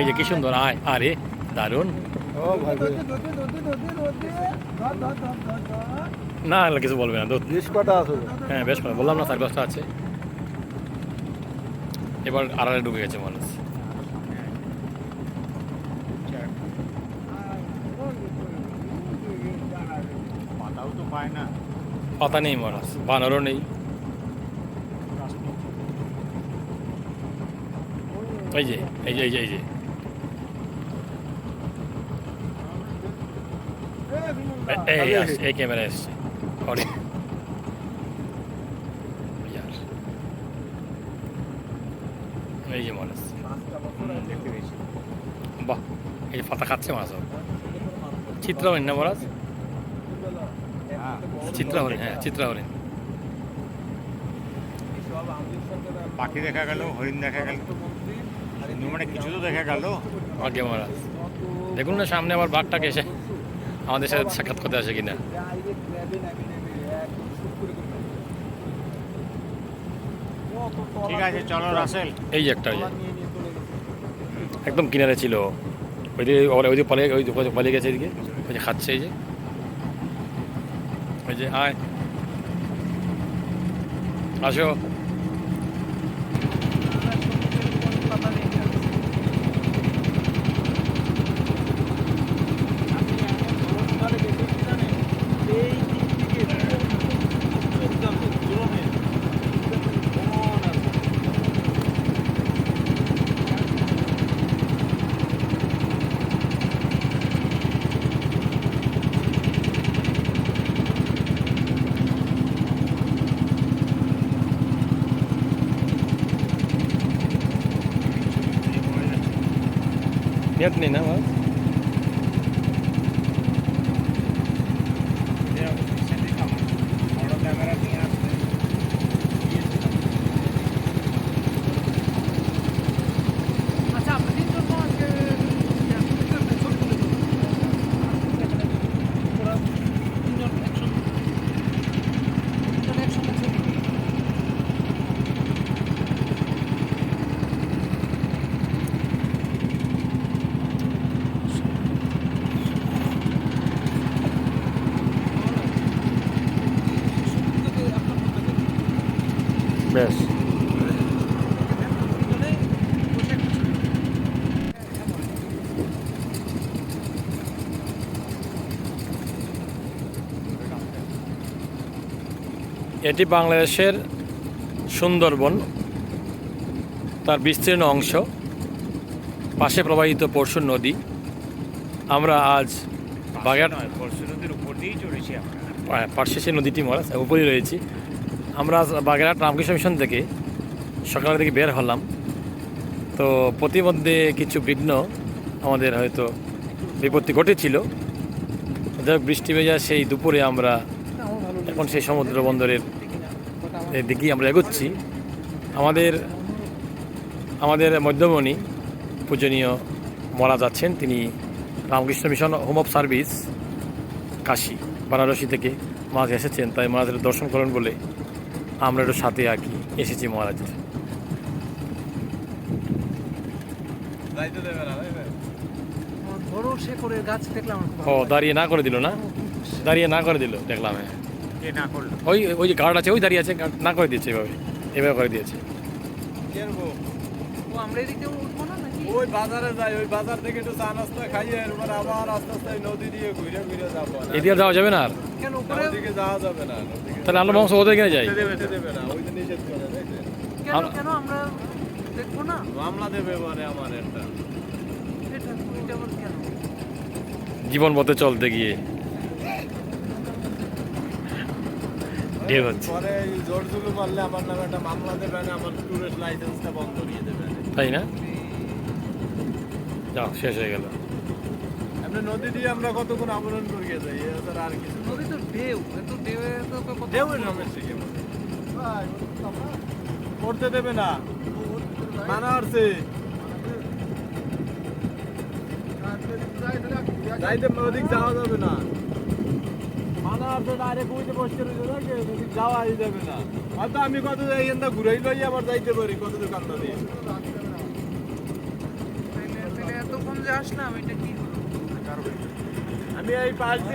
এই যে কি সুন্দর আয় আরে দারুণ। না আর কিছু বলবে না কটা আছে। হ্যাঁ বেশ ভালো বললাম না সাড়ে দশটা আছে। এবার আড়ালে ঢুকে গেছে মানুষ। পাতাও তো পায় না। পাতা নেই মানুষ বানরও নেই। এই যে এই যে এই যে এই যে। এই এই ক্যামেরা এসছে হরিণ এই যে মানুষ বাহ এই পাতা খাচ্ছে মাছ চিত্র হরিণ না মহারাজ হ্যাঁ চিত্রা হরিণ হ্যাঁ চিত্রা হরিণ পাখি দেখা গেল হরিণ দেখা গেল মানে কিছু তো দেখা গেল আগে মহারাজ দেখুন না সামনে আবার বাঘটাকে এসে আমাদের সাথে সাক্ষাৎ করতে আসে কিনা? ঠিক আছে চলো রাসেল। এই যে একটা একদম কিনারে ছিল ওই দিকে ওই পালিয়ে ওই পালিয়ে গেছে এদিকে। ওই যে খাচ্ছে এই যে। ওই যে আয়। আসো। নেট নেই না আমার ছবি এটি বাংলাদেশের সুন্দরবন তার বিস্তীর্ণ অংশ পাশে প্রবাহিত পরশুর নদী। আমরা আজ বাগের পরশু নদীর উপর দিয়েই চড়েছি আমরা। পার্শ্বে নদীটি মরা উপরেই রয়েছি। আমরা বাগেরহাট রামকৃষ্ণ মিশন থেকে সকালের দিকে বের হলাম। তো প্রতিমধ্যে কিছু বিঘ্ন আমাদের হয়তো বিপত্তি ঘটেছিল। যাই বৃষ্টি ভেজা সেই দুপুরে আমরা এখন সেই সমুদ্র বন্দরের দিকেই আমরা এগোচ্ছি। আমাদের আমাদের মধ্যমণি পূজনীয় মরা যাচ্ছেন তিনি Ramakrishna Mission Home of Service, Kashi, Varanasi থেকে মাঝে এসেছেন, তাই মহারাজের দর্শন করেন বলে আমরা একটু সাথে আঁকি কি এসেছি মহারাজের ও দাঁড়িয়ে না করে দিল না? দাঁড়িয়ে না করে দিল দেখলাম হ্যাঁ। কে না করল। ওই ওই যে গার্ড আছে ওই দাঁড়িয়ে আছে না করে দিয়েছে এভাবে এভাবে করে দিয়েছে। আমরা এদিকে উঠবো না নাকি? ওই বাজারে যাই ওই বাজার থেকে একটু চা নাস্তা খাইয়ে এরপর আবার আস্তে আস্তে নদী দিয়ে ঘুরে ঘুরে যাব এদিকে যাওয়া যাবে না আর? কেন উপরে? ওদিকে যাওয়া যাবে না তাহলে আলো মাংস ওদের কিনে যাই দেবে না ওই যে নিষেধ করে কেন আমরা- কেন আমরা দেখব না? মামলা দেবে মানে আমার একটা। জীবন পথে চলতে গিয়ে। ঢেউ হচ্ছে। পরে জোর জুলু মারলে আমার নামে একটা মামলা দেবে না আমার টুরিস্ট লাইসেন্সটা বন্ধ করিয়ে দেবে। তাই না? যাও শেষ হয়ে গেল। আপনি নদী দিয়ে আমরা কতক্ষণ আবরণ করিয়ে যাই এছাড়া আর কিছু নদী তো ঢেউ এত ঢেউ তো কত ঢেউয়ের সমস্যা কি করতে দেবে না। মানা আসছে যাইতে নদীক যাওয়া যাবে না মানা আসছে ডাইরেক্ট উইতে বসতে রয়েছে নাকি নদীক যাওয়াই যাবে না। হয়তো আমি কত এন্দা ঘুরাই লই আবার যাইতে পারি কত দোকান দিয়ে এতক্ষণ যে আসলাম এটা কি আমি এই পাল্টি